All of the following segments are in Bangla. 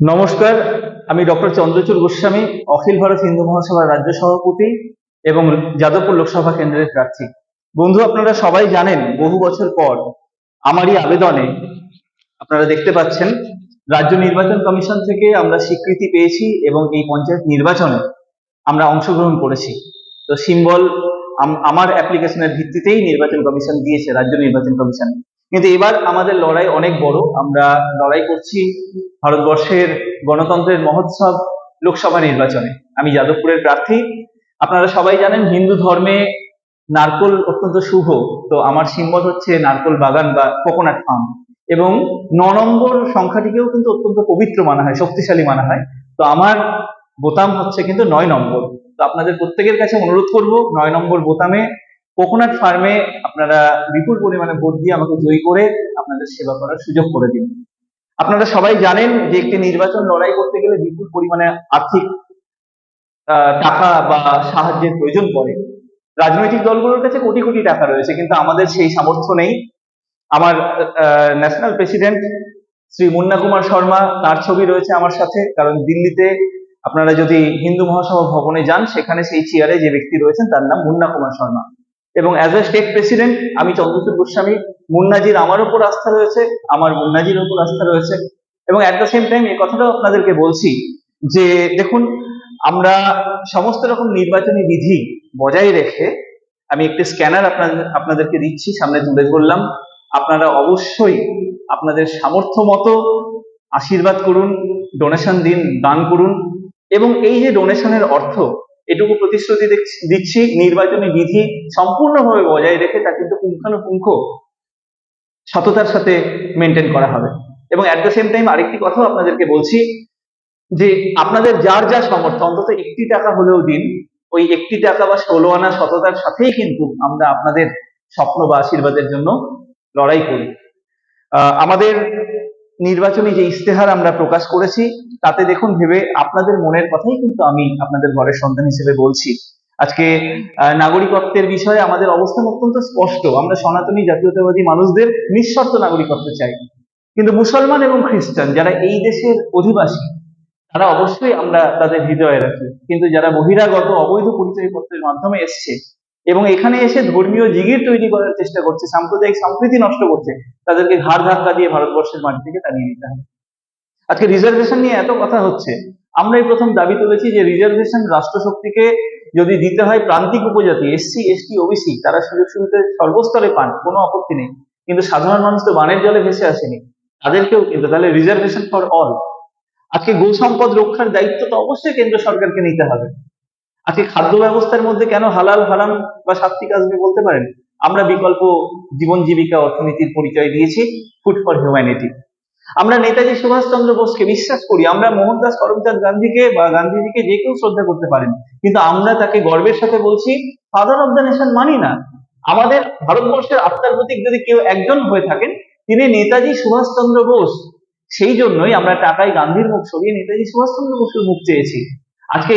নমস্কার, আমি ডক্টর চন্দ্রচূড় গোস্বামী, অখিল ভারত হিন্দু মহাসভার রাজ্য সভাপতি এবং যাদবপুর লোকসভা কেন্দ্রের প্রার্থী। বন্ধু, আপনারা সবাই জানেন, বহু বছর পর আমারই আবেদনে আপনারা দেখতে পাচ্ছেন, রাজ্য নির্বাচন কমিশন থেকে আমরা স্বীকৃতি পেয়েছি এবং এই পঞ্চায়েত নির্বাচনে আমরা অংশগ্রহণ করেছি। তো সিম্বল আমার অ্যাপ্লিকেশনের ভিত্তিতেই নির্বাচন কমিশন দিয়েছে, রাজ্য নির্বাচন কমিশন। কিন্তু এবার আমাদের লড়াই অনেক বড়। আমরা লড়াই করছি ভারতবর্ষের গণতন্ত্রের মহোৎসব লোকসভা নির্বাচনে। আমি যাদবপুরের প্রার্থী। আপনারা সবাই জানেন হিন্দু ধর্মে নারকোল অত্যন্ত শুভ। তো আমার সিম্বল হচ্ছে নারকোল বাগান বা কোকোনাট ফার্ম। এবং ন নম্বর সংখ্যাটিকেও কিন্তু অত্যন্ত পবিত্র মানা হয়, শক্তিশালী মানা হয়। তো আমার বোতাম হচ্ছে কিন্তু নয় নম্বর। তো আপনাদের প্রত্যেকের কাছে অনুরোধ করব নয় নম্বর বোতামে কোকোনাট ফার্মে আপনারা বিপুল পরিমাণে ভোট দিয়ে আমাকে জয়ী করে আপনাদের সেবা করার সুযোগ করে দিন। আপনারা সবাই জানেন যে একটি নির্বাচন লড়াই করতে গেলে বিপুল পরিমাণে আর্থিক টাকা বা সাহায্যের প্রয়োজন পড়ে। রাজনৈতিক দলগুলোর কাছে কোটি কোটি টাকা রয়েছে, কিন্তু আমাদের সেই সামর্থ্য নেই। আমার ন্যাশনাল প্রেসিডেন্ট শ্রী মুন্না কুমার শর্মা, তার ছবি রয়েছে আমার সাথে, কারণ দিল্লিতে আপনারা যদি হিন্দু মহাসভা ভবনে যান, সেখানে সেই চেয়ারে যে ব্যক্তি রয়েছেন, তার নাম মুন্না কুমার শর্মা। এবং অ্যাজ এ স্টেট প্রেসিডেন্ট আমি চন্দ্রচূড় গোস্বামী, মুন্নাজির আমার ওপর আস্থা রয়েছে, আমার মুন্নাজির ওপর আস্থা রয়েছে। এবং অ্যাট দ্য সেম টাইম এই কথাটাও আপনাদেরকে বলছি যে, দেখুন, আমরা সমস্ত রকম নির্বাচনী বিধি বজায় রেখে আমি একটি স্ক্যানার আপনাদের, আপনাদেরকে দিচ্ছি, সামনে তুলে ধরলাম। আপনারা অবশ্যই আপনাদের সামর্থ্য মতো আশীর্বাদ করুন ডোনেশন দিন, দান করুন। এবং এই যে ডোনেশনের অর্থ এটুকু প্রতিশ্রুতি দিচ্ছি- নির্বাচনী বিধি সম্পূর্ণভাবে বজায় রেখে তা কিন্তু পুঙ্খানুপুঙ্খ সততার সাথে মেনটেন করা হবে। এবং অ্যাট দ্য সেম টাইম আরেকটি কথাও আপনাদেরকে বলছি যে আপনাদের যার যা সামর্থ্য, অন্তত একটি টাকা হলেও দিন। ওই একটি টাকা বা ষোলো আনা সততার সাথেই কিন্তু আমরা আপনাদের স্বপ্ন বা আশীর্বাদের জন্য লড়াই করি। আমাদের নির্বাচনী যে ইশতেহার আমরা প্রকাশ করেছি তাতে দেখুন ভেবে আপনাদের মনের কথাই কিন্তু আমি আপনাদের ঘরের সন্তান হিসেবে বলছি। আজকে নাগরিকত্বের বিষয়ে আমাদের অবস্থান অত্যন্ত স্পষ্ট। আমরা সনাতনী জাতীয়তাবাদী মানুষদের নিঃশর্ত নাগরিকত্ব চাই। কিন্তু মুসলমান এবং খ্রিস্টান যারা এই দেশের অধিবাসী, তারা অবশ্যই আমরা তাদের হৃদয়ে রাখি। কিন্তু যারা বহিরাগত অবৈধ পরিচয়পত্রের মাধ্যমে এসছে এবং এখানে এসে ধর্মীয় জিগির তৈরি করার চেষ্টা করছে, সাম্প্রদায়িক সম্প্রীতি নষ্ট করছে, তাদেরকে ঘাড় ধাক্কা দিয়ে ভারতবর্ষের মাটি থেকে তাড়িয়ে দিতে হবে। আজকে রিজার্ভেশন নিয়ে এত কথা হচ্ছে। আমরাই প্রথম দাবি তুলেছি যে রিজার্ভেশন রাষ্ট্রশক্তিকে যদি দিতে হয় প্রান্তিক উপজাতি এসসি এসটি ওবিসি তারা সুযোগ সুবিধা সর্বস্তরে পান, কোনো আপত্তি নেই। কিন্তু সাধারণ মানুষ তো বানের জলে ভেসে আসেনি। তাদেরকেও কিন্তু তাহলে রিজার্ভেশন ফর অল আজকে গো সম্পদ রক্ষার দায়িত্ব তো অবশ্যই কেন্দ্র সরকারকে নিতে হবে। আজকে খাদ্য ব্যবস্থার মধ্যে কেন হালাল, হারাম বা সাত্বিক আসবে বলতে পারেন? আমরা বিকল্প জীবন জীবিকা অর্থনীতির পরিচয় দিয়েছি ফুড ফর হিউম্যানিটি আমরা নেতাজি সুভাষচন্দ্র বোসকে বিশ্বাস করি, আমরা মোহনদাস করমচাঁদ গান্ধীকে বা গান্ধীজিকে যে কেউ শ্রদ্ধা করতে পারেন। কিন্তু আমরা তাকে গর্বের সাথে বলছি ফাদার অফ দ্য নেশন মানি না। আমাদের ভারতবর্ষের আত্মার প্রতীক যদি কেউ একজন হয়ে থাকেন, তিনি নেতাজি সুভাষচন্দ্র বোস। সেই জন্যই আমরা টাকায় গান্ধীর মুখ সরিয়ে নেতাজি সুভাষচন্দ্র বসুর মুখ চেয়েছি। আজকে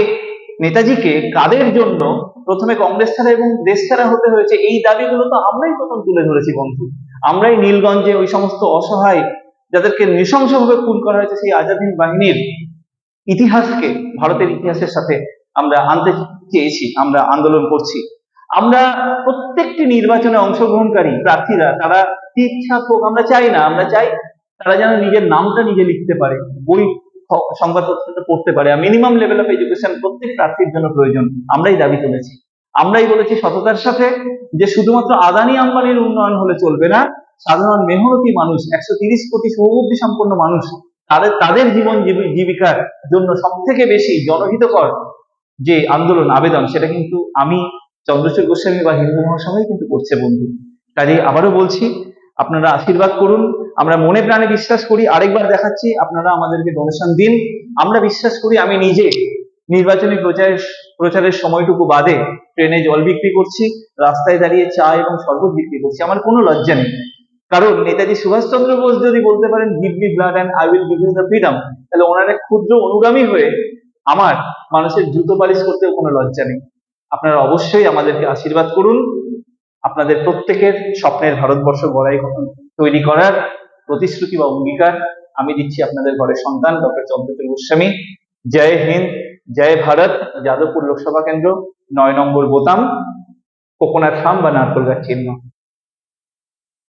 নেতাজিকে কাদের জন্য প্রথমে কংগ্রেস ছাড়া এবং দেশ ছাড়া হতে হয়েছে, এই দাবিগুলো তো আমরাই প্রথম তুলে ধরেছি, বন্ধু। আমরাই নীলগঞ্জে ওই সমস্ত অসহায় যাদেরকে নৃশংসভাবে খুন করা হয়েছে সেই আজাদ হিন্দ বাহিনীর ইতিহাসকে, ভারতের ইতিহাসের সাথে আমরা আনতে চেয়েছি, আমরা আন্দোলন করছি। আমরা প্রত্যেকটি নির্বাচনে অংশগ্রহণকারী প্রার্থীরা, তারা ছাপ হোক, আমরা চাই না, আমরা চাই তারা যেন নিজের নামটা নিজে লিখতে পারে, বই সংবাদপত্রটা পড়তে পারে। মিনিমাম লেভেল অফ এডুকেশন প্রত্যেক প্রার্থীর জন্য প্রয়োজন। আমরাই দাবি তুলেছি। আমরাই বলেছি সততার সাথে যে শুধুমাত্র আদানি আম্বানির উন্নয়ন হলে চলবে না সাধারণ মেহনতি মানুষ, একশো তিরিশ কোটি সৌবুদ্ধি সম্পন্ন মানুষ, তাদের তাদের জীবন জীবি- জীবিকার জন্য সব থেকে বেশি জনহিতকর যে আন্দোলন, আবেদন, সেটা কিন্তু আমি চন্দ্রচূড় গোস্বামী বা হিন্দু মহাসভাই কিন্তু করছে, বন্ধু। কাজে আবারও বলছি, আপনারা আশীর্বাদ করুন। আমরা মনে প্রাণে বিশ্বাস করি, আরেকবার দেখাচ্ছি, আপনারা আমাদেরকে ডোনেশন দিন। আমরা বিশ্বাস করি, আমি নিজে নির্বাচনী প্রচারের প্রচারের সময়টুকু বাদে ট্রেনে জল বিক্রি করছি, রাস্তায় দাঁড়িয়ে চা এবং শরবত বিক্রি করছি। আমার কোনো লজ্জা নেই। কারণ নেতাজি সুভাষচন্দ্র বোস যদি বলতে পারেন give me blood and I will give you the freedom তাহলে ওনার এক ক্ষুদ্র অনুগামী হয়ে আমার মানুষের জুতো পালিশ করতেও কোনো লজ্জা নেই। আপনারা অবশ্যই আমাদেরকে আশীর্বাদ করুন। আপনাদের প্রত্যেকের স্বপ্নের ভারতবর্ষ গড়াই তৈরি করার প্রতিশ্রুতি বা অঙ্গীকার আমি দিচ্ছি আপনাদের ঘরের সন্তান, ডক্টর চন্দ্রচূড় গোস্বামী। জয় হিন্দ, জয় ভারত, যাদবপুর লোকসভা কেন্দ্র, নয় নম্বর বোতাম, কোকোনাট ফার্ম বা নারকোল গাছ চিহ্ন।